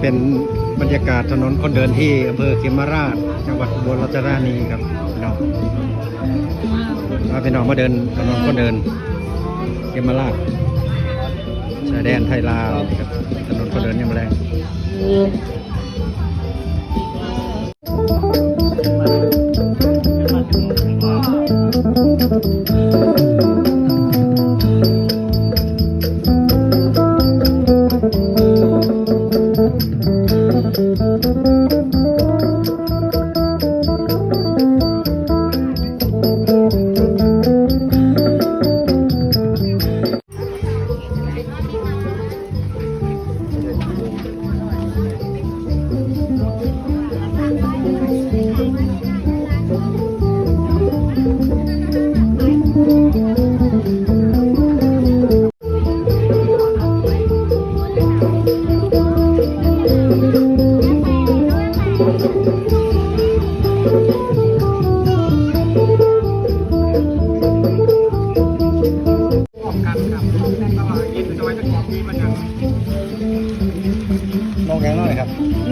เป็นบรรยากาศถนนคนเดินที่อำเภอเขมราช จังหวัดบุรีรัชธานีครับพี่น้องมาพี่น้องมาเดินถนนคนเดินเขมราชชายแดนไทยลาวครับถนนคนเดินยามแรง กั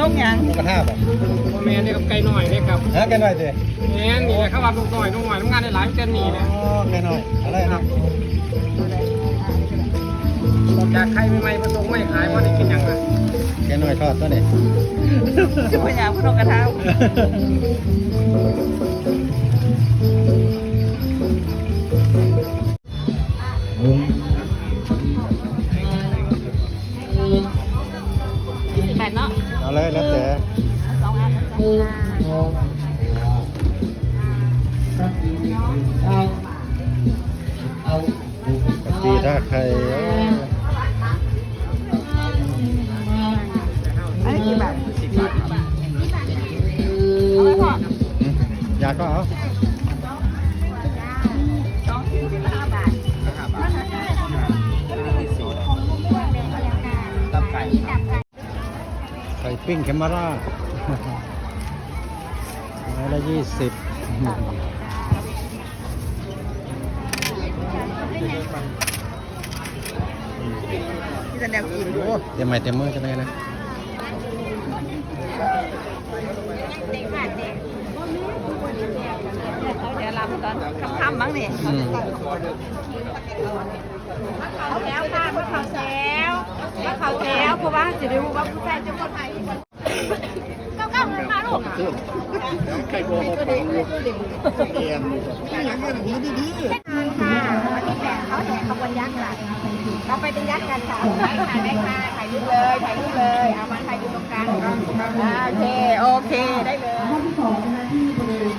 น้อยครับนกหยังนกกระทาบอะแม่นี่กับไก่หน่อยนี่ครับฮะแกน้อยสิแม่นี่เข้ามาลูกหน่อยลูกหน่อยทำงานในหลายเจนนี่นะอ๋อแกน้อยอะไรครันะบออกจากไข่ใหม่ๆผสมไม่ขายว่าได้กินยังไงแกน้อยทอดตัวนี้จะพยายามพนกกระทาะทิถ้าใครอันนี้กี่บาทสิบาทครับเอาไว้พออยากก็เอาสองสี่สิบาทไก่ครับไข่ปิ้งเขมราชไม้ละยี่สิบ ที่จะ แนวกินโอ้เต็มไม้เต็มมือจะไหมนะเดี๋ยวรับตอนค่ำๆบ้างนี่อืมเขาแถวค่ะเขาแถวแล้วเขาแถวเพราะว่าจะรู้ว่าผู้ชายจะคนไทยเก้าเก้ามาลูกไก่โบกตัวเด็กตัวเด็กเอียม ค่ะวันที่แปดเขาแห่ขบวนยักษ์ค่ะเราไปเป็นยักษ์กันค่ะถ่ายถ่ายได้ค่ะถ่ายรูปเลยถ่ายรูปเลยเอามาถ่ายรูปตรงกลางโอเคโอเคได้เลยห้องที่สองนะที่บริเวณ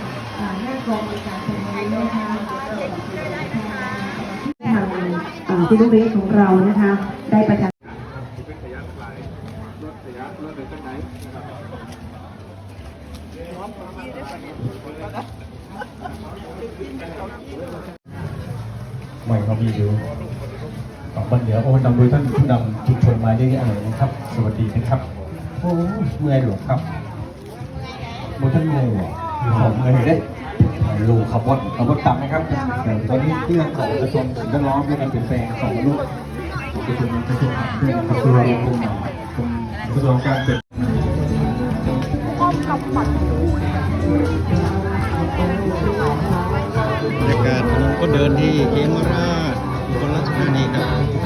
หน้ากองบริการตรงนี้นะคะทางอ่าที่ลูกเวสของเรานะคะ ได้ประชา ใหม่เรามีอยู่สองวันเดี๋ยวโอ้นำโดยท่านผู้นำชุมชนมาเยอะแยะเลยนะครับ สวัสดีนะครับ โอ้เมื่อยหรอครับโมท่านเมื่อยหรอผมเมื่อยได้ลูกขับรถขับรถต่ำนะครับตอนนี้เรื่องของกระทรวงสิ่งแวดล้อมและการเปลี่ยนแปลงของมนุษย์กระทรวงกระทรวงด้วยนะครับกระทรวงกระทรวงการเปลี่ยนากาศถ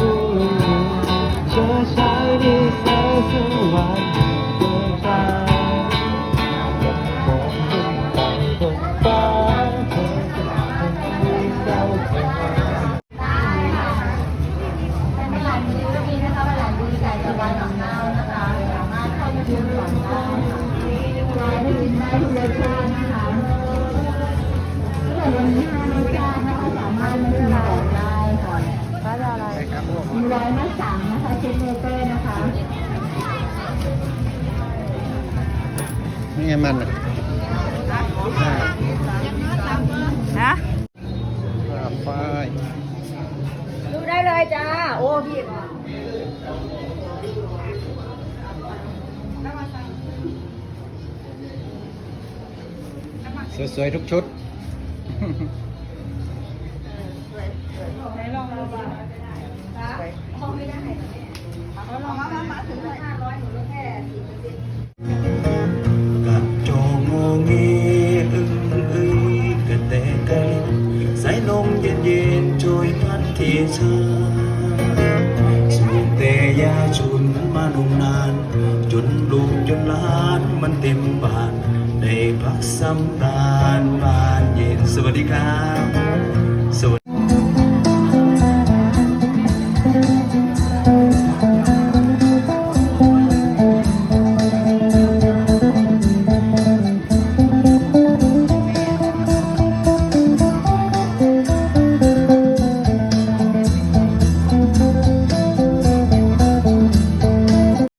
น นคนเดินที่เขมราชอุบลราชธานีครับร้อยมาสั่งนะคะเช็คเมเตอร์นะคะนี่ไงมันอะอ่าฮะอ่าฝ้ายดูได้เลยจ้า โอ้พี่ สวยๆทุกชุดบจองงงเงอึ้งอึ้งกระแตไกลสายลมเย็นเย็นๆโยพัดเทชาสวงแต่ยาชุนมาลงนาน จนลูกจนล้านมันเต็มบานในภพักสำรา